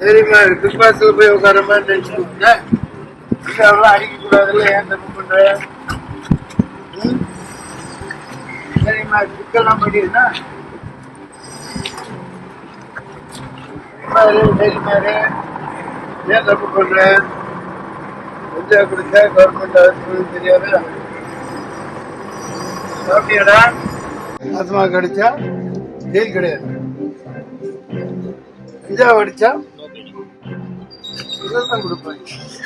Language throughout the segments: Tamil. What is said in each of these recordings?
சரிம்மா பிக் பாஸ்ல போய் உட்கார மாதிரி அடிக்க கூடாதுல்ல ஏன் தப்பு பண்ற? சரிம்மா பிக்கெல்லாம் பண்ணிடுனா சரிம்மா ஏன் தப்பு பண்ற? கஞ்சா கவர்மெண்ட் ஹாஸ்பிட்டல் தெரியாது. சாப்பிட்டியாடா? ஆத்மா கடிச்சா ஜெயில் கிடையாது. கஞ்சா அடிச்சா தான் கொடுப்பேன்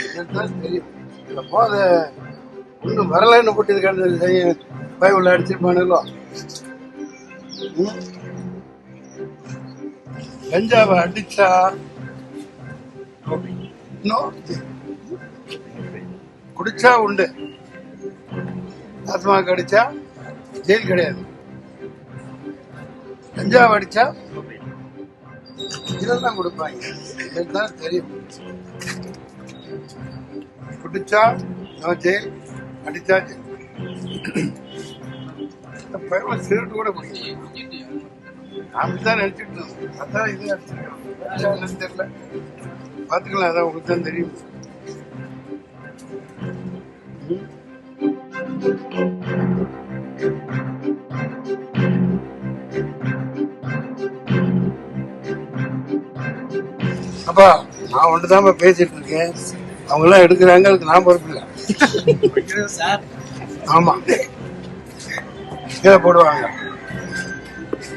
இதுதான் தெரியும். இந்த போத இன்னும் வரலன்னு போட்டு இதுக்கான செய்ய பைபிள் அடிச்சிருப்பானுங்களோ. ம்? கஞ்சாவை அடிச்சா இன்னும் குடிச்சா உண்டு. ஆத்மா கடிச்சா ஜெயில் கிடையாது. கஞ்சாவை அடிச்சா இதெல்லாம் கொடுப்பாங்க. இதுதான் தெரியும். குடிச்சா நோ ஜெயில் அடிச்சா பையன் சிகரெட் கூட குடிக்கல அப்படித்தான் நினைச்சிட்டு இருந்தோம். அதான் இது என்னன்னு தெரியல. பாத்துக்கலாம் அதான் உங்களுக்கு தான் தெரியும். அப்பா நான் ஒன்று தான் பேசிட்டு இருக்கேன் அவங்கெல்லாம் எடுக்கிறாங்க அதுக்கு நான் பொறுப்பு இல்லை சார் ஆமாம் கீழே போடுவாங்க.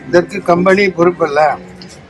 இதற்கு கம்பெனி பொறுப்பு இல்லை.